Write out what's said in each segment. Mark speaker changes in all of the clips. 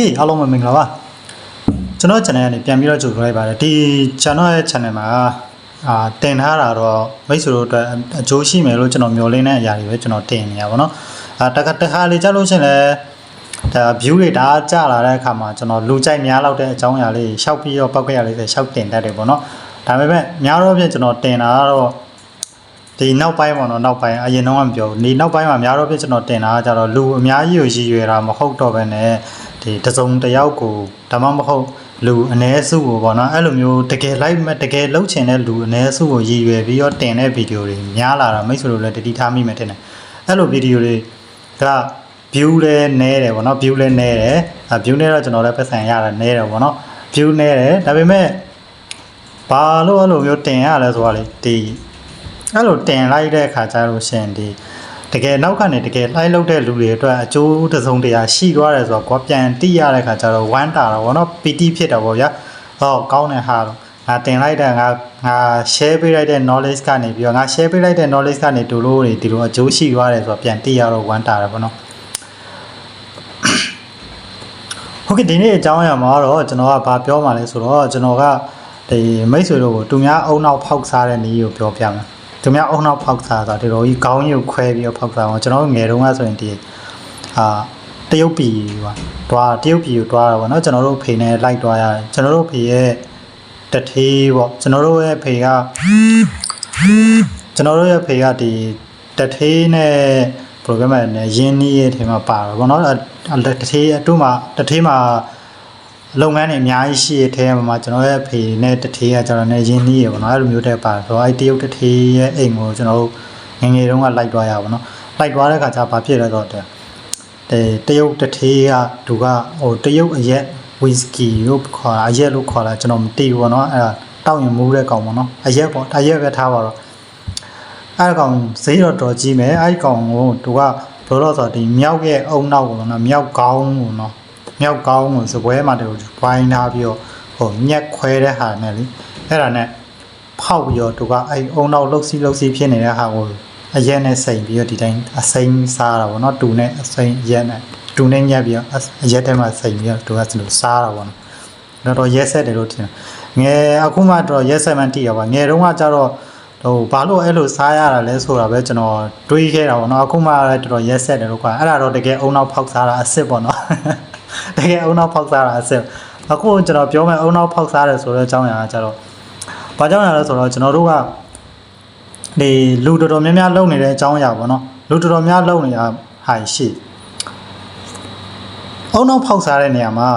Speaker 1: เคအားလုံးပဲမင်္ဂလာပါကျွန်တော် channel ကနေပြန်ပြီးတော့ကြိုဆိုလိုက်ပါတယ်ဒီ channel ရဲ့ channel မှာအာတင်ထားတာတော့မိတ်ဆွေတို့အတွက်အကျိုးရှိမယ်လို့ကျွန်တော်မျှော်လင့်တဲ့အရာတွေပဲကျွန်တော်တင်နေရပါတော့အာတခါတခါလေးကြားလို့ရှရင်လဲဒါ view တွေဒါကျလာတဲ့အခါမှာကျွန်တော်လူကြိုက်များလောက်တဲ့အကြောင်းအရာလေးရှောက်ပြီးတော့ပောက်ကရလေးဆိုရှောက်တင်တတ်တယ်ပေါ့နော်ဒါပေမဲ့များတော့ဖြင့်ကျွန်တော်တင်တာကတော့ဒီနောက်ပိုင်းပေါ့နော်နောက်ပိုင်းအရင်တော့မပြောဘူးဒီနောက်ပိုင်းမှာများတော့ပြကျွန်တော်တင်တာကကြတော့လူအများကြီးကိုရည်ရွယ်တာမဟုတ်တော့ဘဲနဲ့ ဒီတစုံတစ်ယောက်ကိုဒါမှမဟုတ်လူအ ਨੇ စုကိုပေါ့နော်အဲ့လိုမျိုးတကယ် live မဲ့တကယ်လှုပ်ချင်တဲ့လူအ ਨੇ စုကိုရည်ရွယ်ပြီးတော့တင်တဲ့ဗီဒီယိုတွေများလာတာမိတ်ဆွေတို့လည်းတတိထားမိမယ်ထင်တယ်အဲ့လိုဗီဒီယိုတွေက view လည်းနည်းတယ်ပေါ့နော် view လည်းနည်းတယ်အဲ view နည်းတော့ကျွန်တော်လည်းပတ်စံရတာနည်းတယ်ပေါ့နော် view နည်းတယ်ဒါပေမဲ့ဘာလို့အဲ့လိုမျိုးတင်ရလဲဆိုတာလေဒီအဲ့လိုတင်လိုက်တဲ့အခါကျတော့ရှင်ဒီ တကယ်နောက်ကနေတကယ်လိုက်လောက်တဲ့လူတွေအတွက်အကျိုးတစ်စုံတရာရှိသွားတယ်ဆိုတော့ကိုယ်ပြန်တိရတဲ့အခါကျတော့ဝမ်းတာတော့ဗောနော်ပီတိဖြစ်တာဗောဗျာဟောကောင်းတဲ့ဟာတော့ငါတင်လိုက်တဲ့ငါငါ share ပေးလိုက်တဲ့ knowledge ကနေပြီးတော့ငါ share ပေးလိုက်တဲ့ knowledge ကနေတူလို့တွေဒီလိုအကျိုးရှိသွားတယ်ဆိုတော့ပြန်တိရတော့ဝမ်းတာတယ်ဗောနော်ဟုတ်ကဲ့ဒီနေ့အကြောင်းအရာမှာတော့ကျွန်တော်ကဘာပြောမှလဲဆိုတော့ကျွန်တော်ကဒီမိတ်ဆွေတို့ကိုသူများအုံနောက်ဖောက်စားတဲ့နည်းကိုပြောပြမယ် သူများအုံနောက်ဖောက်စားတာဒီလိုကြီးခေါင်းကြီးကိုခွဲပြီးတော့ဖောက်စားအောင်ကျွန်တော်တို့ငယ်တုန်းကဆိုရင်ဒီအာတရုတ်ပြည်ပါတွားတရုတ်ပြည်ကိုတွားတာပေါ့နော်ကျွန်တော်တို့ဖေနဲ့လိုက်တွားရတယ်ကျွန်တော်တို့ဖေရဲ့တထေးပေါ့ကျွန်တော်တို့ရဲ့ဖေကကျွန်တော်တို့ရဲ့ဖေကဒီတထေးနဲ့ program နဲ့ရင်းနှီးရဲ့ထဲမှာပါတော့ဗောနော်အဲ့တထေးအတူမှာတထေးမှာ လုပ်ငန်းတွေအများကြီးရှိတဲ့ထဲမှာကျွန်တော်ရဲ့ဖေနဲ့တထေးကကျွန်တော်နဲ့ရင်းနှီးရပါတော့အဲ့လိုမျိုးတဲ့ပါဆိုတော့အဲ့တရုတ်တထေးရဲ့အိမ်ကိုကျွန်တော်တို့ငယ်ငယ်တုန်းကလိုက်သွားရပါတော့လိုက်သွားတဲ့ခါကျဘာဖြစ်လဲဆိုတော့တဲ့တရုတ်တထေးကသူကဟိုတရုတ်အရက်ဝီစကီလို့ခေါ်တာအရက်လို့ခေါ်တာကျွန်တော်မသိဘူးပေါ့နော်အဲ့ဒါတောက်ရင်မူးတဲ့ကောင်ပေါ့နော်အရက်ပေါ့အရက်ပဲထားပါတော့အဲ့ကောင်ဈေးတော့တော်ကြီးမယ်အဲ့ကောင်ကိုသူကဘယ်လိုဆိုတော့ဒီမြောက်ရဲ့အုံနောက်ကိုနော်မြောက်ကောင်းကိုနော် မြောက်ကောင်းကိုစပွဲမှာတူဝိုင်းထားပြီးတော့ဟိုညက်ခွဲတဲ့ဟာနဲ့လေအဲ့ဒါနဲ့ဖောက်ပြီးတော့သူကအဲ့အုံနောက်လှုပ်စီးလှုပ်စီးဖြစ်နေတဲ့ဟာကိုအရက်နဲ့စိန်ပြီးတော့ဒီတိုင်းအစိမ်းစားတာပေါ့နော်တူနဲ့အစိမ်းအရက်နဲ့တူနဲ့ညက်ပြီးတော့အရက်ထဲမှာစိန်ပြီးတော့သူကစလို့စားတာပေါ့နော်တော့တော့ရက်ဆက်တယ်လို့ထင်တယ်ငယ်အခုမှတော့ရက်ဆက်မှန်တည်ရပါငယ်တုန်းကကျတော့ဟိုဘာလို့အဲ့လိုစားရတာလဲဆိုတာပဲကျွန်တော်တွေးခဲ့တာပေါ့နော်အခုမှလည်းတော်တော်ရက်ဆက်တယ်လို့ကွာအဲ့ဒါတော့တကယ်အုံနောက်ဖောက်စားတာအစ်စ်ပေါ့နော် တကယ်အုံနောက်ဖောက်စားတာအစ်စ်အခုကျွန်တော်ပြောမယ်အုံနောက်ဖောက်စားတယ်ဆိုတော့အကြောင်းအရာကကျတော့ဘာကြောင့်လဲဆိုတော့ကျွန်တော်တို့ကဒီလူတော်တော်များများလုံနေတဲ့အကြောင်းအရာပေါ့နော်လူတော်တော်များလုံနေတာဟာရှိအုံနောက်ဖောက်စားတဲ့နေရာမှာ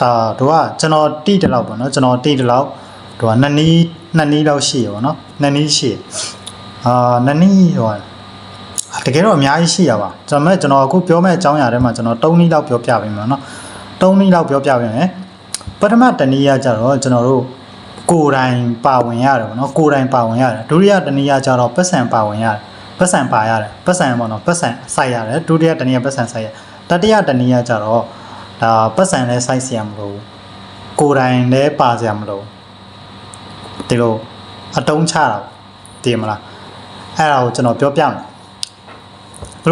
Speaker 1: ဒါတို့ကကျွန်တော်တိတလောက်ပေါ့နော်ကျွန်တော်တိတလောက်တို့ကနှစ်နီးနှစ်နီးလောက်ရှိရပေါ့နော်နှစ်နီးရှိအာနှစ်နီးဟို တကယ်တော့အများကြီးရှိရပါကျွန်တော်မဲ့ကျွန်တော်အခုပြောမဲ့အကြောင်းအရာတွေမှာကျွန်တော်၃နည်းလောက်ပြောပြပေးမယ်နော်၃နည်းလောက်ပြောပြပေးမယ်ပထမတနည်းကကြတော့ကျွန်တော်တို့ကိုယ်တိုင်ပါဝင်ရတယ်ပေါ့နော်ကိုယ်တိုင်ပါဝင်ရတယ်ဒုတိယတနည်းကကြတော့ပတ်စံပါဝင်ရတယ်ပတ်စံပါရတယ်ပတ်စံပေါ့နော်ပတ်စံစိုက်ရတယ်ဒုတိယတနည်းကပတ်စံစိုက်ရတတိယတနည်းကကြတော့ဒါပတ်စံလည်းစိုက်เสียမလို့ကိုယ်တိုင်လည်းပါเสียမလို့ဒီလိုအတုံးချတာတည်မလားအဲ့ဒါကိုကျွန်တော်ပြောပြမယ် ဘယ်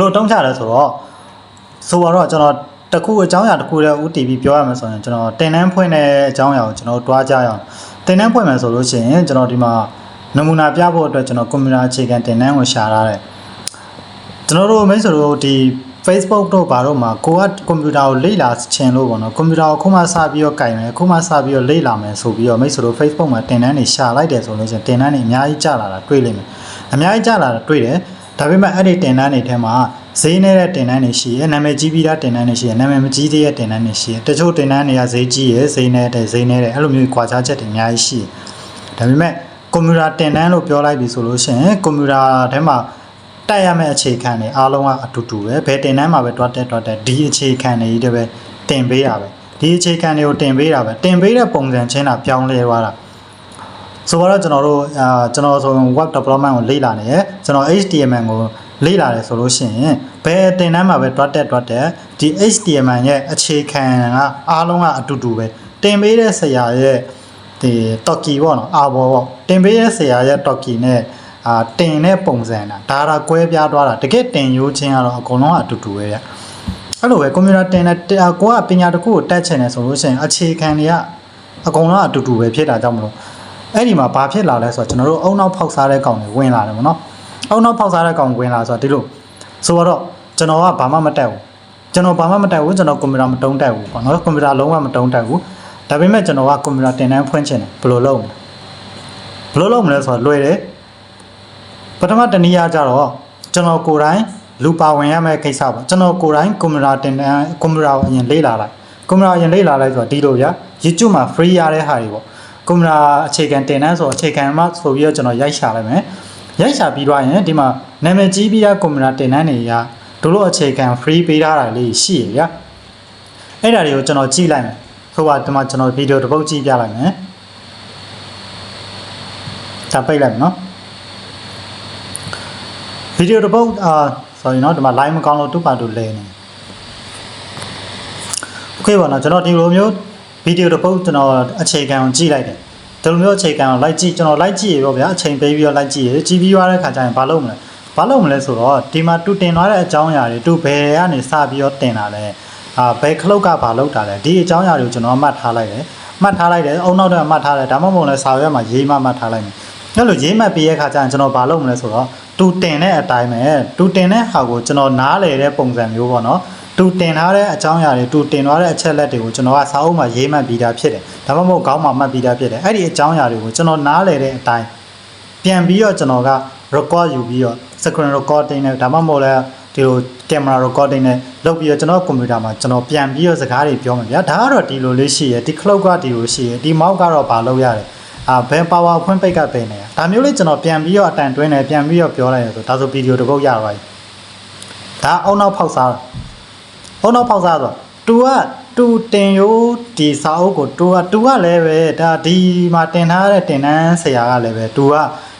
Speaker 1: လိုတုံးချလဲဆိုတော့ဆိုတော့ကျွန်တော်တခုအကြောင်းအရာတခုတည်းဥတီပြီးပြောရမယ်ဆိုရင်ကျွန်တော်တင်တန်းဖွင့်တဲ့အကြောင်းအရာကိုကျွန်တော်တွားကြရအောင်တင်တန်းဖွင့်မယ်ဆိုလို့ရှိရင်ကျွန်တော်ဒီမှာနမူနာပြဖို့အတွက်ကျွန်တော်ကွန်ပျူတာအခြေခံတင်တန်းကိုရှာထားတယ်ကျွန်တော်တို့မိတ်ဆွေတို့ဒီ Facebook တို့ဘာတို့မှာကိုကကွန်ပျူတာကိုလေ့လာချင်လို့ပေါ့နော်ကွန်ပျူတာကိုခုမှစပြီးတော့ကင်မယ်ခုမှစပြီးတော့လေ့လာမယ်ဆိုပြီးတော့မိတ်ဆွေတို့ Facebook မှာတင်တန်းတွေရှာလိုက်တယ်ဆိုလို့ရှိရင်တင်တန်းတွေအများကြီးကျလာတာတွေ့လိမ့်မယ်အများကြီးကျလာတာတွေ့တယ် ဒါပေမဲ့အဲ့ဒီတင်တန်းတွေထဲမှာဈေးနေတဲ့တင်တန်းတွေရှိရဲနာမည်ကြီးပြီးသားတင်တန်းတွေရှိရဲနာမည်မကြီးသေးတဲ့တင်တန်းတွေရှိရဲတချို့တင်တန်းတွေကဈေးကြီးရဲဈေးနေတဲ့ဈေးနေတဲ့အဲ့လိုမျိုးကွာခြားချက်တွေအများကြီးရှိတယ်ဒါပေမဲ့ကွန်ပျူတာတင်တန်းလို့ပြောလိုက်ပြီဆိုလို့ရှိရင်ကွန်ပျူတာထဲမှာတက်ရမယ့်အခြေခံတွေအားလုံးကအတူတူပဲဘယ်တင်တန်းမှာပဲတွတ်တက်တွတ်တက်ဒီအခြေခံတွေကြီးတပဲတင်ပေးတာပဲဒီအခြေခံတွေကိုတင်ပေးတာပဲတင်ပေးတဲ့ပုံစံချင်းတာပြောင်းလဲသွားတာ ဆိုတော့ကျွန်တော်တို့အာကျွန်တော်ဆိုရင် web development ကိုလေ့လာနေရယ်ကျွန်တော် HTML ကိုလေ့လာတယ်ဆိုလို့ရှိရင်ဘယ်တင်တန်းမှာပဲ dot dot dot ဒီ HTML ရဲ့အခြေခံကအားလုံးကအတူတူပဲတင်ပေးတဲ့ဆရာရဲ့ဒီ Toki ပေါ့နော်အာဘောပေါ့တင်ပေးတဲ့ဆရာရဲ့ Toki နဲ့အာတင်တဲ့ပုံစံတာဒါဒါကွဲပြားသွားတာတကယ်တင်ရိုးချင်းကတော့အကုန်လုံးကအတူတူပဲဗျအဲ့လိုပဲကွန်ပျူတာတင်တဲ့ကိုကပညာတစ်ခုကိုတက်ချင်တယ်ဆိုလို့ရှိရင်အခြေခံတွေကအကုန်လုံးအတူတူပဲဖြစ်တာကြောင့်မလို့ အဲ့ဒီမှာဘာဖြစ်လာလဲဆိုတော့ကျွန်တော်တို့အုံနောက်ဖောက်စားတဲ့ကောင်တွေဝင်လာတယ်ဗောနော်အုံနောက်ဖောက်စားတဲ့ကောင်ဝင်လာဆိုတော့ဒီလိုဆိုတော့ကျွန်တော်ကဘာမှမတက်ဘူးကျွန်တော်ဘာမှမတက်ဘူးကျွန်တော်ကွန်ပျူတာမတုံးတက်ဘူးပေါ့နော်ကွန်ပျူတာလုံးဝမတုံးတက်ဘူးဒါပေမဲ့ကျွန်တော်ကကွန်ပျူတာတင်တန်းဖွင့်ချင်တယ်ဘယ်လိုလုပ်မလဲဘယ်လိုလုပ်မလဲဆိုတော့လွယ်တယ်ပထမတနည်းအားကြတော့ကျွန်တော်ကိုယ်တိုင်လူပါဝင်ရမယ့်ကိစ္စပေါ့ကျွန်တော်ကိုယ်တိုင်ကွန်ပျူတာတင်တန်းကွန်ပျူတာကိုအရင်လေ့လာလိုက်ကွန်ပျူတာအရင်လေ့လာလိုက်ဆိုတော့ဒီလိုဗျာ YouTube မှာ free ရတဲ့ဟာတွေပေါ့ ကွန်ပျူတာအခြေခံတင်တန်းဆိုအခြေခံမှဆိုပြီးတော့ကျွန်တော်ရိုက်ရှာလိုက်မယ်ရိုက်ရှာပြီးတော့ရင်ဒီမှာနာမည်ကြီးပြီးသားကွန်ပျူတာတင်တန်းတွေကတို့လိုအခြေခံ free ပေးထားတာလေးရှိရဗျာအဲ့ဒါတွေကိုကျွန်တော်ကြည့်လိုက်မယ်ဆိုတော့ဒီမှာကျွန်တော်ဗီဒီယိုတစ်ပုတ်ကြည့်ပြလိုက်မယ်ဒါပိတ်လိုက်မယ်နော်ဗီဒီယိုတစ်ပုတ်အာ sorry เนาะဒီမှာ line မကောင်းလို့တူပါတူလဲနေ Okay ပါနော်ကျွန်တော်ဒီလိုမျိုး ဗီဒီယိုတစ်ပုတ်ကျွန်တော်အခြေခံကိုကြည့်လိုက်တယ်ဒီလိုမျိုးအခြေခံကိုလိုက်ကြည့်ကျွန်တော်လိုက်ကြည့်ရပေါ့ဗျာအချိန်ပေးပြီးတော့လိုက်ကြည့်ရကြည့်ပြီးသွားတဲ့ခါကျရင်ဘာလုပ်မလဲဘာလုပ်မလဲဆိုတော့ဒီမှာတူတင်သွားတဲ့အကြောင်းအရာတွေတူဘယ်ကနေစပြီးတော့တင်တာလဲအာဘယ်ခလုတ်ကဘာလုပ်တာလဲဒီအကြောင်းအရာတွေကိုကျွန်တော်မှတ်ထားလိုက်တယ်မှတ်ထားလိုက်တယ်အုံနောက်တော့မှတ်ထားတယ်ဒါမှမဟုတ်လဲစာရွက်မှာရေးမှမှတ်ထားလိုက်မယ်အဲ့လိုရေးမှတ်ပြီးရဲ့ခါကျရင်ကျွန်တော်ဘာလုပ်မလဲဆိုတော့တူတင်တဲ့အတိုင်းပဲတူတင်တဲ့ဟာကိုကျွန်တော်နားလေတဲ့ပုံစံမျိုးပေါ့နော် တူတင်ထားတဲ့အကြောင်းအရာတွေတူတင်ထားတဲ့အချက်လက်တွေကိုကျွန်တော်ကစာအုပ်မှာရေးမှတ်ပြီးသားဖြစ်တယ်ဒါမှမဟုတ်ခေါင်းမှာမှတ်ပြီးသားဖြစ်တယ်အဲ့ဒီအကြောင်းအရာတွေကိုကျွန်တော်နားလည်တဲ့အတိုင်းပြန်ပြီးတော့ကျွန်တော်က record ယူပြီးတော့ screen recording နဲ့ဒါမှမဟုတ်လဲဒီလို camera recording နဲ့လုပ်ပြီးတော့ကျွန်တော်ကွန်ပျူတာမှာကျွန်တော်ပြန်ပြီးတော့စကားတွေပြောမှာဗျာဒါကတော့ဒီလိုလေးရှိရယ်ဒီ cloud ကဒီလိုရှိရယ်ဒီ mouse ကတော့ဘာလုပ်ရတယ်အာဘယ် power ဖွင့်ပိတ်ကပဲနေရဒါမျိုးလေးကျွန်တော်ပြန်ပြီးတော့အတန်တွင်းနေပြန်ပြီးတော့ပြောလိုက်ရဆိုဒါဆိုဗီဒီယိုတစ်ပုတ်ရသွားပြီဒါအုံနောက်ဖောက်စားတာ ဟိုနောက်ဖောက်စားဆိုတူကတူတင်ရိုးဒီစာအုပ်ကိုတူကတူကလည်းပဲဒါဒီမှာတင်ထားတဲ့တင်တန်းဆရာကလည်းပဲတူက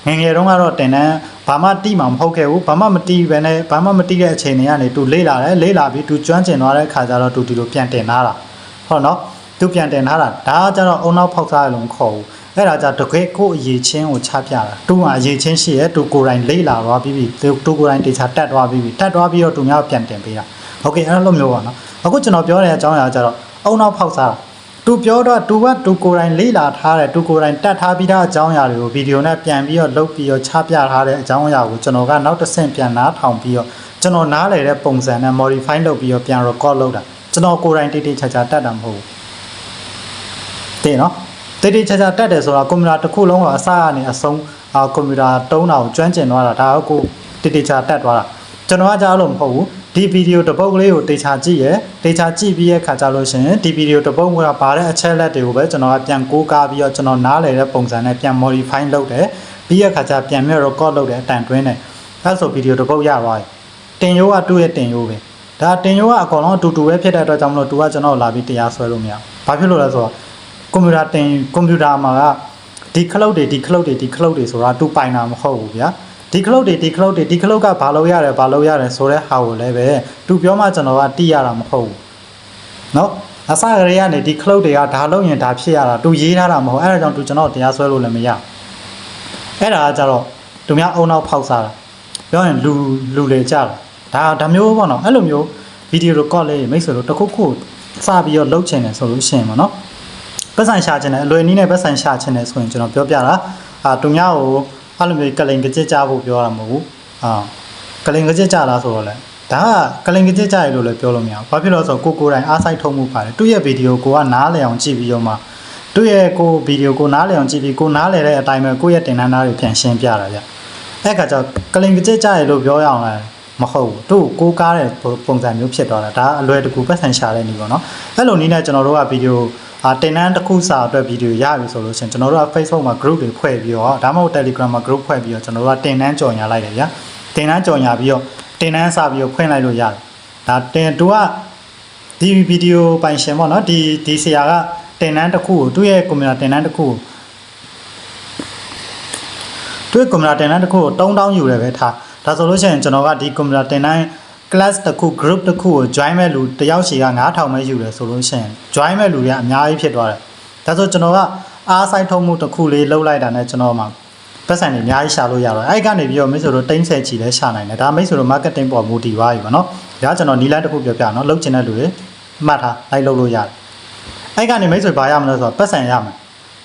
Speaker 1: ငယ်ငယ်တုန်းကတော့တင်တန်းဘာမှတိမှာမဟုတ်ခဲ့ဘူးဘာမှမတိပဲနဲ့ဘာမှမတိတဲ့အချိန်တွေကနေတူလေးလာတယ်လေးလာပြီးတူကျွမ်းကျင်သွားတဲ့ခါကျတော့တူဒီလိုပြန်တင်ထားတာဟုတ်နော်သူပြန်တင်ထားတာဒါကကျတော့အုံနောက်ဖောက်စားရလို့မခေါ်ဘူးအဲ့ဒါကြတကယ်ကိုအရေးချင်းကိုချပြတာတူမှာအရေးချင်းရှိရဲတူကိုယ်တိုင်လေးလာသွားပြီးပြီတူကိုယ်တိုင်တေချာတက်သွားပြီးပြီတက်သွားပြီးတော့တူများပြန်တင်ပေးတာ โอเคအဲ့လိုမျိုးပါနော်အခုကျွန်တော်ပြောတဲ့အကြောင်းအရာကျတော့အုံနောက်ဖောက်စားတာသူပြောတော့သူကသူကိုယ်တိုင်လေ့လာထားတယ်သူကိုယ်တိုင်တတ်ထားပြီးသားအကြောင်းအရာတွေကိုဗီဒီယိုနဲ့ပြန်ပြီးတော့လုပ်ပြီးတော့ချပြထားတဲ့အကြောင်းအရာကိုကျွန်တော်ကနောက်တစ်ဆင့်ပြန်နားထောင်ပြီးတော့ကျွန်တော်နားလည်တဲ့ပုံစံနဲ့ modify လုပ်ပြီးတော့ပြန် record လုပ်တာကျွန်တော်ကိုယ်တိုင်တိတိကျကျတတ်တာမဟုတ်ဘူးတဲ့နော်တိတိကျကျတတ်တယ်ဆိုတာကွန်ပျူတာတစ်ခုလုံးကအစကနေအဆုံးအာကွန်ပျူတာတုံးတာကိုကျွမ်းကျင်သွားတာဒါကကိုတိတိကျကျတတ်သွားတာကျွန်တော်ကကြားလို့မဟုတ်ဘူး ဒီဗီဒီယိုတစ်ပုတ်ကလေးကိုတေချာကြည့်ရယ်တေချာကြည့်ပြီးရဲ့ခါကြလို့ရှရင်ဒီဗီဒီယိုတစ်ပုတ်ကပါတဲ့အချက်လက်တွေကိုပဲကျွန်တော်ကပြန်ကိုးကားပြီးတော့ကျွန်တော်နားလည်တဲ့ပုံစံနဲ့ပြန် modify လုပ်တယ်ပြီးရဲ့ခါကျပြန်ပြီး record လုပ်တယ်အတန်တွင်းတယ်အဲဆိုဗီဒီယိုတစ်ပုတ်ရသွားပြီတင်ရိုးကတူရဲ့တင်ရိုးပဲဒါတင်ရိုးကအကောင်လုံးအတူတူပဲဖြစ်တဲ့အတွက်ကြောင့်မလို့သူကကျွန်တော်လာပြီးတရားဆွဲလို့မရဘူးဘာဖြစ်လို့လဲဆိုတော့ကွန်ပျူတာတင်ကွန်ပျူတာမှာကဒီခလုတ်တွေဒီခလုတ်တွေဒီခလုတ်တွေဆိုတာတူပိုင်တာမဟုတ်ဘူးဗျာ ဒီခလုတ်တွေဒီခလုတ်တွေဒီခလုတ်ကဘာလို့ရတယ်ဘာလို့ရတယ်ဆိုတဲ့ဟာကိုလည်းပဲသူပြောမှကျွန်တော်ကတိရတာမဟုတ်ဘူးเนาะအစကလေးကနေဒီခလုတ်တွေကဒါလုပ်ရင်ဒါဖြစ်ရတာသူရေးထားတာမဟုတ်အဲ့ဒါကြောင့်သူကျွန်တော်တရားဆွဲလို့လည်းမရအဲ့ဒါကကြတော့သူများအုံနောက်ဖောက်စားတာပြောရင်လူလူလေကြတာဒါဒါမျိုးပေါ့နော်အဲ့လိုမျိုးဗီဒီယို record လေးမိတ်ဆွေတို့တစ်ခုခုစပြီးတော့လုပ်ချင်တယ်ဆိုလို့ရှိရင်ပေါ့နော်ပတ်စံရှာချင်တယ်အလွယ်နည်းနဲ့ပတ်စံရှာချင်တယ်ဆိုရင်ကျွန်တော်ပြောပြတာအာသူများကို အဲ့လိုမျိုးကလိန်ကကြစ်ကြဖို့ပြောတာမဟုတ်ဘူးအာကလိန်ကကြစ်ကြလားဆိုတော့လေဒါကကလိန်ကကြစ်ကြရလို့လည်းပြောလို့မရဘူးဘာဖြစ်လို့လဲဆိုတော့ကိုကိုယ်တိုင်အားစိုက်ထုံးမှုပါတယ်သူ့ရဲ့ဗီဒီယိုကိုကနားလည်အောင်ကြည့်ပြီးတော့မှသူ့ရဲ့ကိုဗီဒီယိုကိုနားလည်အောင်ကြည့်ပြီးကိုနားလည်တဲ့အတိုင်းပဲကိုယ့်ရဲ့တင်နန်းသားတွေပြန်ရှင်းပြတာဗျအဲ့ခါကျတော့ကလိန်ကကြစ်ကြရလို့ပြောရအောင်လဲမဟုတ်ဘူးသူ့ကိုကားတဲ့ပုံစံမျိုးဖြစ်သွားတာဒါအလွယ်တကူပတ်စံရှာတဲ့နေပေါ့နော်အဲ့လိုနည်းနဲ့ကျွန်တော်တို့ကဗီဒီယို အာတင်နန်းတစ်ခုစာအတွက်ဗီဒီယိုရပြီဆိုလို့ရှိရင်ကျွန်တော်တို့က Facebook မှာ group တွေဖွဲ့ပြီးတော့ဒါမှမဟုတ် Telegram မှာ group ဖွဲ့ပြီးတော့ကျွန်တော်တို့ကတင်နန်းကြော်ညာလိုက်တယ်ဗျာတင်နန်းကြော်ညာပြီးတော့တင်နန်းစာပြီးတော့ဖွင့်လိုက်လို့ရတယ်ဒါတင်သူကဒီဗီဒီယိုပိုင်ရှင်ပေါ့နော်ဒီဒီဆရာကတင်နန်းတစ်ခုကိုသူ့ရဲ့ကွန်ပျူတာတင်နန်းတစ်ခုကိုသူ့ရဲ့ကွန်ပျူတာတင်နန်းတစ်ခုကို3000ယူတယ်ပဲထားဒါဆိုလို့ရှိရင်ကျွန်တော်ကဒီကွန်ပျူတာတင်နန်း class တစ်ခု group တစ်ခုကို join မဲ့လူတယောက်စီက9000ပဲယူတယ်ဆိုလို့ရှိရင် join မဲ့လူတွေကအများကြီးဖြစ်သွားတယ်ဒါဆိုကျွန်တော်ကအားဆိုင်ထုံးမှုတစ်ခုလေးလှုပ်လိုက်တာနဲ့ကျွန်တော်မှပတ်စံတွေအများကြီးရှာလို့ရတော့အဲ့ကနေပြီးတော့မိတ်ဆွေတို့တိမ့်ဆယ်ချီလဲရှာနိုင်တယ်ဒါမိတ်ဆွေတို့ marketing ပေါ်မူတည်သွားပြီပေါ့နော်ဒါကျွန်တော်နီလန်းတစ်ခုပြောပြနော်လုပ်ချင်တဲ့လူတွေမှတ်ထားလိုက်လုပ်လို့ရတယ်အဲ့ကနေမိတ်ဆွေဘာရမလဲဆိုတော့ပတ်စံရမယ်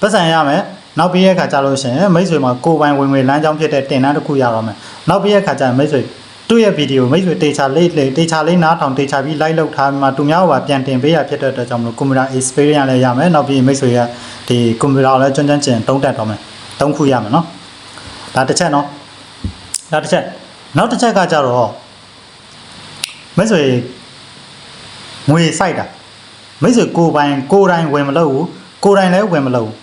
Speaker 1: ပတ်စံရမယ်နောက်ပြီးရဲ့ခါကြလို့ရှိရင်မိတ်ဆွေမှာကိုယ်ပိုင်ဝင်ငွေလမ်းကြောင်းဖြစ်တဲ့တင်တန်းတစ်ခုရတော့မယ်နောက်ပြီးရဲ့ခါကျရင်မိတ်ဆွေ သူ့ရဲ့ဗီဒီယိုမိတ်ဆွေတေချာလေးလေးတေချာလေးနားထောင်တေချာပြီး live လုပ်ထားပြီးမှသူများကပြန်တင်ပေးရဖြစ်တဲ့အတွက်ကြောင့်မလို့ computer experience လည်းရမယ်နောက်ပြီးမိတ်ဆွေကဒီ computer ကိုလည်းကျွမ်းကျွမ်းကျင်တုံးတက်တော့မယ်သုံးခုရမယ်နော်ဒါတစ်ချက်နော်ဒါတစ်ချက်နောက်တစ်ချက်ကကြတော့မိတ်ဆွေငွေစိုက်တာမိတ်ဆွေကိုယ်ပိုင်ကိုယ်တိုင်ဝင်မလုပ်ဘူးကိုယ်တိုင်လည်းဝင်မလုပ်ဘူး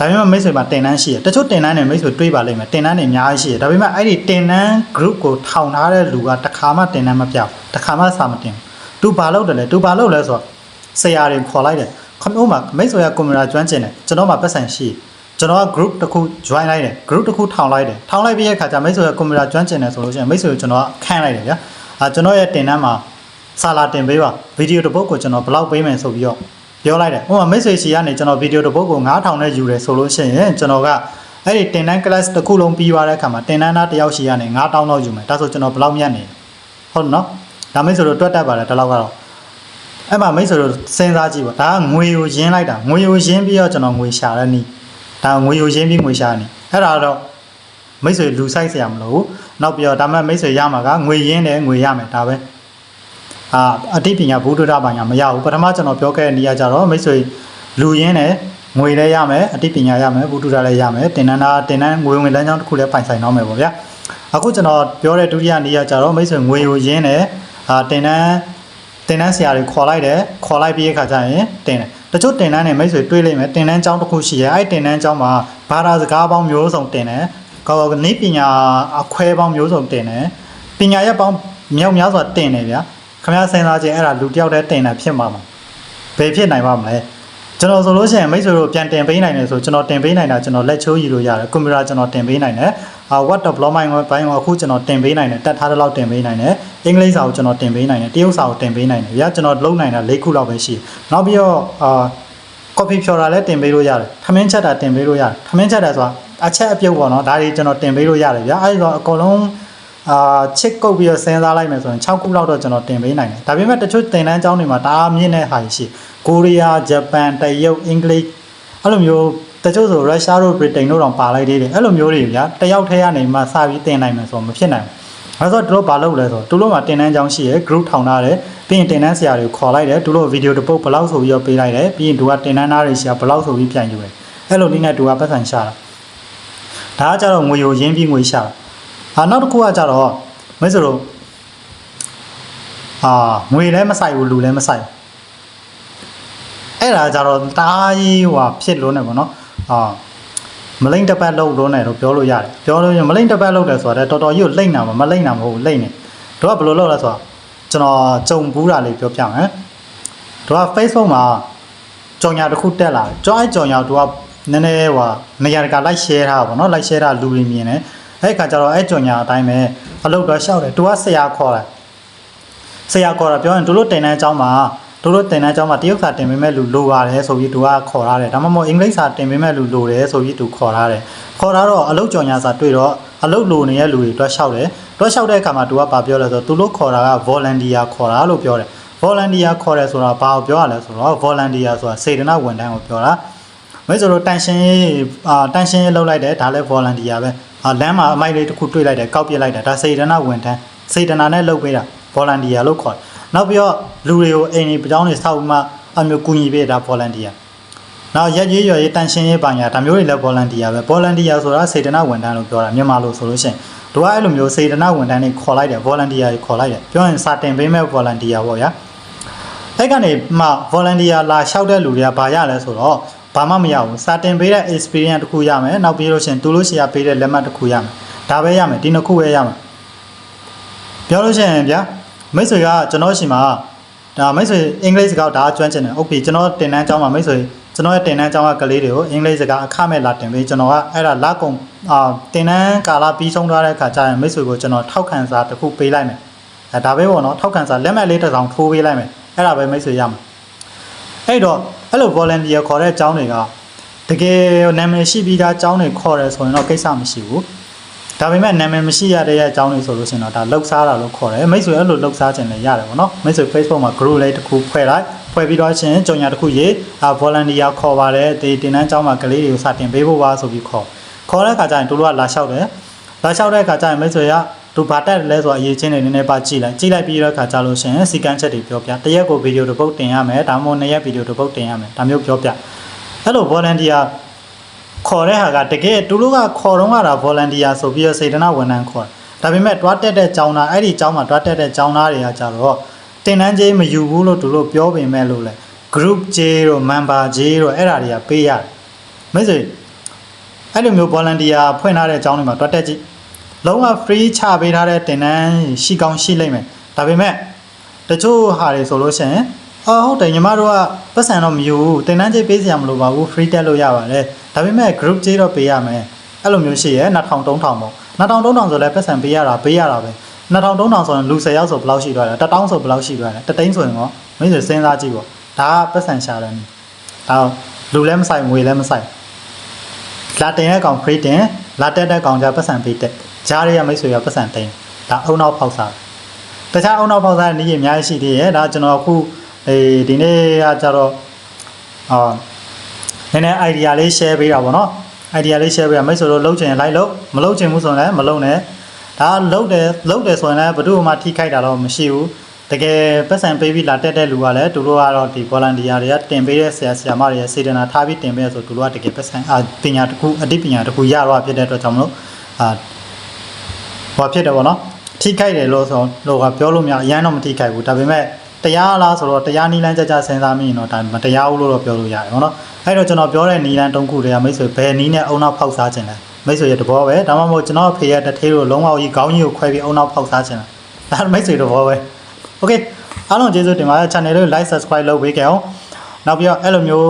Speaker 1: ဒါပေမဲ့မိတ်ဆွေမှာတင်တန်းရှိတယ်တချို့တင်တန်းတွေမိတ်ဆွေတွေးပါလိမ့်မယ်တင်တန်းတွေအများကြီးရှိတယ်ဒါပေမဲ့အဲ့ဒီတင်တန်း group ကိုထောင်ထားတဲ့လူကတစ်ခါမှတင်တန်းမပြောက်တစ်ခါမှစာမတင်ဘူးသူဘာလုပ်တယ်လဲသူဘာလုပ်လဲဆိုတော့ဆရာတွေခေါ်လိုက်တယ်ခမဥမာမိတ်ဆွေကကွန်ပျူတာကျွမ်းကျင်တယ်ကျွန်တော်မှပတ်စံရှိတယ်ကျွန်တော်က group တစ်ခု join လိုက်တယ် group တစ်ခုထောင်လိုက်တယ်ထောင်လိုက်ပြီးရဲ့ခါကျမိတ်ဆွေကကွန်ပျူတာကျွမ်းကျင်တယ်ဆိုလို့ရှိရင်မိတ်ဆွေကိုကျွန်တော်ကခန့်လိုက်တယ်ဗျာအာကျွန်တော်ရဲ့တင်တန်းမှာစာလာတင်ပေးပါဗီဒီယိုတစ်ပုဒ်ကိုကျွန်တော်ဘယ်လောက်ပေးမယ်ဆိုပြီးတော့ ပြောလိုက်တယ်ဥပမာမိတ်ဆွေစီကနေကျွန်တော်ဗီဒီယိုတစ်ပုဒ်ကို9000နဲ့ယူတယ်ဆိုလို့ရှိရင်ကျွန်တော်ကအဲ့ဒီတင်တန်း class တစ်ခုလုံးပြီးသွားတဲ့အခါမှာတင်တန်းသားတစ်ယောက်စီကနေ9000တော့ယူမယ်ဒါဆိုကျွန်တော်ဘယ်လောက်မြတ်နေလဲဟုတ်နော်ဒါမိတ်ဆွေတို့တွက်တတ်ပါတယ်ဒီလောက်ကတော့အဲ့မှာမိတ်ဆွေတို့စဉ်းစားကြည့်ပါဒါကငွေကိုရင်းလိုက်တာငွေကိုရင်းပြီးတော့ကျွန်တော်ငွေရှာတဲ့နည်းဒါငွေကိုရင်းပြီးငွေရှာတဲ့နည်းအဲ့ဒါတော့မိတ်ဆွေလူဆိုင်ဆရာမလို့ဘူးနောက်ပြီးတော့ဒါမှမိတ်ဆွေရမှာကငွေရင်းတယ်ငွေရမယ်ဒါပဲ အာအတိပညာဘုဒ္ဓတာပညာမရဘူးပထမကျွန်တော်ပြောခဲ့တဲ့နေရာကြတော့မိတ်ဆွေလူရင်းနဲ့ငွေလည်းရမယ်အတိပညာရမယ်ဘုဒ္ဓတာလည်းရမယ်တင်နန်းတာတင်နန်းငွေဝင်လမ်းကြောင်းတစ်ခုလည်းပိုင်ဆိုင်တော့မယ်ပေါ့ဗျာအခုကျွန်တော်ပြောတဲ့ဒုတိယနေရာကြတော့မိတ်ဆွေငွေကိုရင်းနဲ့အာတင်နန်းတင်နန်းဆရာတွေခေါ်လိုက်တယ်ခေါ်လိုက်ပြီးတဲ့ခါကျရင်တင်တယ်တချို့တင်နန်းနဲ့မိတ်ဆွေတွေးလိုက်မယ်တင်နန်းကျောင်းတစ်ခုရှိရဲအဲ့တင်နန်းကျောင်းမှာဘာသာစကားပေါင်းမျိုးစုံတင်တယ်ကောနေပညာအခွဲပေါင်းမျိုးစုံတင်တယ်ပညာရပ်ပေါင်းမြောက်များစွာတင်တယ်ဗျာ ခမရစဉ်းစားခြင်းအဲ့ဒါလူတယောက်တည်းတင်တာဖြစ်မှာမဘယ်ဖြစ်နိုင်ပါမလဲကျွန်တော်ဆိုလို့ရှိရင်မိတ်ဆွေတို့ပြန်တင်ပေးနိုင်တယ်ဆိုကျွန်တော်တင်ပေးနိုင်တာကျွန်တော်လက်ချိုးယူလို့ရတယ်ကွန်ပျူတာကျွန်တော်တင်ပေးနိုင်တယ်အာ what development ဘိုင်းကအခုကျွန်တော်တင်ပေးနိုင်တယ်တက်ထားတဲ့လောက်တင်ပေးနိုင်တယ်အင်္ဂလိပ်စာကိုကျွန်တော်တင်ပေးနိုင်တယ်တရုတ်စာကိုတင်ပေးနိုင်တယ်ဗျာကျွန်တော်လုံးနိုင်တာ၄ခုလောက်ပဲရှိတယ်နောက်ပြီးတော့အာ coffee ဖြော်တာလည်းတင်ပေးလို့ရတယ်ထမင်းချက်တာတင်ပေးလို့ရတယ်ထမင်းချက်တာဆိုတာအချက်အပြုတ်ပေါ့နော်ဒါတွေကျွန်တော်တင်ပေးလို့ရတယ်ဗျာအဲဒီတော့အကုန်လုံး အာချစ်ကုတ်ပြီးတော့စဉ်းစားလိုက်မယ်ဆိုရင်6ခုလောက်တော့ကျွန်တော်တင်ပေးနိုင်တယ်ဒါပေမဲ့တချို့သင်တန်းကျောင်းတွေမှာတအားမြင့်တဲ့ဟာရှိကိုရီးယားဂျပန်တရုတ်အင်္ဂလိပ်အဲ့လိုမျိုးတချို့ဆိုရုရှားတို့ဗြိတိန်တို့တောင်ပါလိုက်သေးတယ်အဲ့လိုမျိုးတွေဗျာတယောက်ထဲကနေမှစပြီးသင်နိုင်မယ်ဆိုတော့မဖြစ်နိုင်ဘူးအဲ့တော့တို့ဘာလုပ်လဲဆိုတော့တို့လို့မှာတင်တန်းကျောင်းရှိရယ် group ထောင်ထားတယ်ပြီးရင်တင်တန်းဆရာတွေကိုခေါ်လိုက်တယ်တို့လို့ဗီဒီယိုတစ်ပုတ်ဘယ်လောက်ဆိုပြီးတော့ပေးလိုက်တယ်ပြီးရင်တို့ကတင်တန်းသားတွေရှာဘယ်လောက်ဆိုပြီးပြန်ယူတယ်အဲ့လိုနည်းနဲ့တို့ကပတ်စံရှာတာဒါကကြတော့ငွေကိုရင်းပြီးငွေရှာတာ အာနောက်တစ်ခုကကြတော့မဲဆိုတော့အာငွေလည်းမဆိုင်ဘူးလူလည်းမဆိုင်ဘူးအဲ့ဒါကြတော့တားကြီးဟိုဟာဖြစ်လို့နေပေါ့နော်အာမလိမ့်တစ်ပတ်လောက်လို့နေတော့ပြောလို့ရတယ်ပြောလို့ရင်မလိမ့်တစ်ပတ်လောက်တယ်ဆိုတာတော်တော်ကြီးကိုလိမ့်တာမမလိမ့်တာမဟုတ်ဘူးလိမ့်နေတို့ကဘယ်လိုလုပ်လဲဆိုတော့ကျွန်တော်ကြုံဘူးတာလေးပြောပြမယ်တို့က Facebook မှာကြော်ညာတစ်ခုတက်လာတယ်ကြော်အဲ့ကြော်ညာတို့ကနည်းနည်းဟိုနေရာတကာလိုက် share ထားတာပေါ့နော်လိုက် share တာလူတွေမြင်တယ် အဲ့ခါကျတော့အဲ့ကြော်ညာအတိုင်းပဲအလုပ်တော့ရှောက်တယ်သူကဆရာခေါ်တယ်ဆရာခေါ်တာပြောရင်တို့လို့တင်တဲ့အကြောင်းမှာတို့လို့တင်တဲ့အကြောင်းမှာတရုတ်စာတင်ပေးမဲ့လူလိုပါတယ်ဆိုပြီးသူကခေါ်ရတယ်ဒါမှမဟုတ်အင်္ဂလိပ်စာတင်ပေးမဲ့လူလိုတယ်ဆိုပြီးသူခေါ်ရတယ်ခေါ်တာတော့အလုပ်ကြော်ညာစာတွေ့တော့အလုပ်လိုနေတဲ့လူတွေတွက်လျှောက်တယ်တွက်လျှောက်တဲ့အခါမှာသူကဘာပြောလဲဆိုတော့သူလို့ခေါ်တာက volunteer ခေါ်တာလို့ပြောတယ် volunteer ခေါ်တယ်ဆိုတာဘာကိုပြောရလဲဆိုတော့ volunteer ဆိုတာစေတနာဝန်ထမ်းကိုပြောတာမဲဆိုတော့တန်ရှင်းရေးအာတန်ရှင်းရေးလုပ်လိုက်တယ်ဒါလည်း volunteer ပဲ အာလမ်းမှာအမိုက်လေးတစ်ခုတွေ့လိုက်တယ်ကောက်ပြစ်လိုက်တယ်ဒါစေတနာဝန်ထမ်းစေတနာနဲ့လုပ်ပေးတာ volunteer လို့ခေါ်တယ်နောက်ပြီးတော့လူတွေကိုအိမ်တွေပြောင်းနေဆောက်ပြီးမှအမျိုးကူညီပေးတာ volunteer နောက်ရက်ရေးရွယ်ရေးတန်ရှင်းရေးပါညာဒါမျိုးတွေလည်း volunteer ပဲ volunteer ဆိုတာစေတနာဝန်ထမ်းလို့ပြောတာမြန်မာလိုဆိုလို့ရှိရင်တို့ကအဲ့လိုမျိုးစေတနာဝန်ထမ်းတွေခေါ်လိုက်တယ် volunteer တွေခေါ်လိုက်တယ်ပြောရင်စာတင်ပေးမဲ့ volunteer ပေါ့ဗျာအဲ့ကနေမှ volunteer လာလျှောက်တဲ့လူတွေကဘာရလဲဆိုတော့ ဘာမှမရဘူးစာတင်ပေးတဲ့ experience တစ်ခုရမယ်နောက်ပြီးလို့ရှိရင်သူလို့ရှိရပေးတဲ့လက်မှတ်တစ်ခုရမယ်ဒါပဲရမယ်ဒီနှစ်ခုပဲရမယ်ပြောလို့ရှိရင်ဗျာမိတ်ဆွေကကျွန်တော်ရှိမှာဒါမိတ်ဆွေအင်္ဂလိပ်စကားဒါကျွမ်းကျင်တယ်ဟုတ်ပြီကျွန်တော်တင်တန်းကျောင်းမှာမိတ်ဆွေကျွန်တော်ရဲ့တင်တန်းကျောင်းကကလေးတွေကိုအင်္ဂလိပ်စကားအခမဲ့လာတင်ပေးကျွန်တော်ကအဲ့ဒါလက်ကုံအာတင်တန်းကာလပြီးဆုံးသွားတဲ့အခါကျရင်မိတ်ဆွေကိုကျွန်တော်ထောက်ခံစာတစ်ခုပေးလိုက်မယ်အဲဒါပဲပေါ့နော်ထောက်ခံစာလက်မှတ်လေးတစ်စောင်ထိုးပေးလိုက်မယ်အဲ့ဒါပဲမိတ်ဆွေရမှာအဲ့တော့ အဲ့လို volunteer ခေါ်တဲ့အကြောင်းတွေကတကယ်နာမည်ရှိပြီးသားအကြောင်းတွေခေါ်တယ်ဆိုရင်တော့ကိစ္စမရှိဘူးဒါပေမဲ့နာမည်မရှိရတဲ့အကြောင်းတွေဆိုလို့ရှိရင်တော့ဒါလောက်စားတာလို့ခေါ်တယ်မိတ်ဆွေအဲ့လိုလောက်စားခြင်းလည်းရတယ်ပေါ့နော်မိတ်ဆွေ Facebook မှာ group လေးတစ်ခုဖွဲ့လိုက်ဖွဲ့ပြီးတော့ရှင်ကြုံညာတစ်ခုရေးအာ volunteer ခေါ်ပါတယ်ဒီတင်တန်းကျောင်းမှာကလေးတွေကိုစတင်ပေးဖို့ပါဆိုပြီးခေါ်ခေါ်တဲ့အခါကျရင်တို့တို့ကလာလျှောက်တယ်လာလျှောက်တဲ့အခါကျရင်မိတ်ဆွေက သူဘာတက်လဲဆိုတော့အရေးချင်းတွေနည်းနည်းပါကြည့်လိုက်ကြည့်လိုက်ပြီးတော့အခါကျလို့ရှိရင်စီကန်းချက်တွေပြောပြတရက်ကိုဗီဒီယိုတစ်ပုတ်တင်ရမယ်ဒါမှမဟုတ်နှစ်ရက်ဗီဒီယိုတစ်ပုတ်တင်ရမယ်ဒါမျိုးပြောပြအဲ့လို volunteer ခေါ်တဲ့ဟာကတကယ်သူတို့ကခေါ်တော့ကတာ volunteer ဆိုပြီးတော့စေတနာဝန်ထမ်းခေါ်တယ်ဒါပေမဲ့တွားတက်တဲ့ကျောင်းသားအဲ့ဒီကျောင်းမှာတွားတက်တဲ့ကျောင်းသားတွေကကြတော့တင်တန်းကြီးမယူဘူးလို့သူတို့ပြောပေမဲ့လို့လေ group J တို့ member J တို့အဲ့ဒါတွေကပေးရတယ်မိတ်ဆွေအဲ့လိုမျိုး volunteer ဖွင့်ထားတဲ့ကျောင်းတွေမှာတွားတက်ကြည့် လုံးဝ free ချပေးထားတဲ့တင်တန်းရှိကောင်းရှိလိမ့်မယ်ဒါပေမဲ့တချို့ဟာတွေဆိုလို့ရှိရင်အော်ဟုတ်တယ်ညီမတို့ကပတ်စံတော့မယူဘူးတင်တန်းကြီးပေးစရာမလိုပါဘူး free တက်လို့ရပါတယ်ဒါပေမဲ့ group ကြီးတော့ပေးရမယ်အဲ့လိုမျိုးရှိရဲ2000 3000ပေါ့2000 3000ဆိုလဲပတ်စံပေးရတာပေးရတာပဲ2000 3000ဆိုရင်လူ10ယောက်ဆိုဘယ်လောက်ရှိသွားလဲ1000ဆိုဘယ်လောက်ရှိသွားလဲတသိန်းဆိုရင်ရောမင်းဆိုစဉ်းစားကြည့်ပေါ့ဒါကပတ်စံရှာတယ်ဒါလူလည်းမဆိုင်ငွေလည်းမဆိုင်လာတင်တဲ့ကောင် free တင်လာတက်တဲ့ကောင်ကြပတ်စံပေးတက် ဂျားတွေကမိတ်ဆွေကပတ်စံတင်ဒါအုံနောက်ဖောက်စားတခြားအုံနောက်ဖောက်စားတဲ့နည်းကြီးအများကြီးရှိသေးရဲ့ဒါကျွန်တော်အခုအေးဒီနေ့ကကြတော့အာနည်းနည်း idea လေး share ပေးတာပေါ့နော် idea လေး share ပေးတာမိတ်ဆွေတို့လှုပ်ချင်လိုက်လှုပ်မလှုပ်ချင်ဘူးဆိုရင်လည်းမလှုပ်နဲ့ဒါလှုပ်တယ်လှုပ်တယ်ဆိုရင်လည်းဘယ်သူမှထိခိုက်တာတော့မရှိဘူးတကယ်ပတ်စံပေးပြီးလာတက်တဲ့လူကလည်းသူတို့ကတော့ဒီ volunteer တွေကတင်ပေးတဲ့ဆရာဆရာမတွေရဲ့စေတနာထားပြီးတင်ပေးရဆိုသူတို့ကတကယ်ပတ်စံအာပညာတစ်ခုအသိပညာတစ်ခုရတော့ဖြစ်တဲ့အတွက်ကြောင့်မလို့အာ ဟောဖြစ်တယ်ပေါ့နော်ထိခိုက်တယ်လို့ဆိုလို့ကပြောလို့မရအရန်တော့မထိခိုက်ဘူးဒါပေမဲ့တရားလားဆိုတော့တရားနီးလန်းကြကြစဉ်းစားမိရင်တော့ဒါမတရားဘူးလို့တော့ပြောလို့ရတယ်ပေါ့နော်အဲ့တော့ကျွန်တော်ပြောတဲ့နီးလန်းတုံးခုတွေကမိတ်ဆွေဘယ်နီးနဲ့အုံနောက်ဖောက်စားခြင်းလဲမိတ်ဆွေရဲ့တဘောပဲဒါမှမဟုတ်ကျွန်တော်အဖေရဲ့တထေးတို့လုံးဝကြီးခေါင်းကြီးကိုခွဲပြီးအုံနောက်ဖောက်စားခြင်းလားဒါမိတ်ဆွေတဘောပဲ Okay အားလုံးကျေးဇူးတင်ပါတယ် channel လေး like subscribe လုပ်ပေးကြအောင်နောက်ပြီးတော့အဲ့လိုမျိုး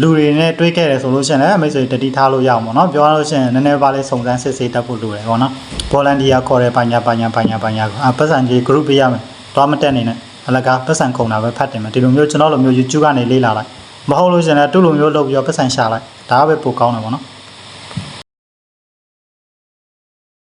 Speaker 1: လူတွေနဲ့တွေးခဲ့တယ်ဆိုလို့ရှိရင်လည်းမိတ်ဆွေတတိထားလို့ရအောင်ပေါ့နော်ပြောရလို့ရှိရင်နည်းနည်းပါးလေးစုံစမ်းစစ်ဆေးတတ်ဖို့လိုတယ်ပေါ့နော် volunteer ခေါ်တယ်ပညာပညာပညာပညာအပတ်စံကြီး group ပေးရမယ်တော့မတက်နေနဲ့အလကားပတ်စံခုံတာပဲဖတ်တယ်မယ်ဒီလိုမျိုးကျွန်တော်လိုမျိုး YouTube ကနေလေးလာလိုက်မဟုတ်လို့ရှိရင်လည်းသူ့လိုမျိုးလုပ်ပြီးတော့ပတ်စံရှာလိုက်ဒါကပဲပိုကောင်းတယ်ပေါ့နော်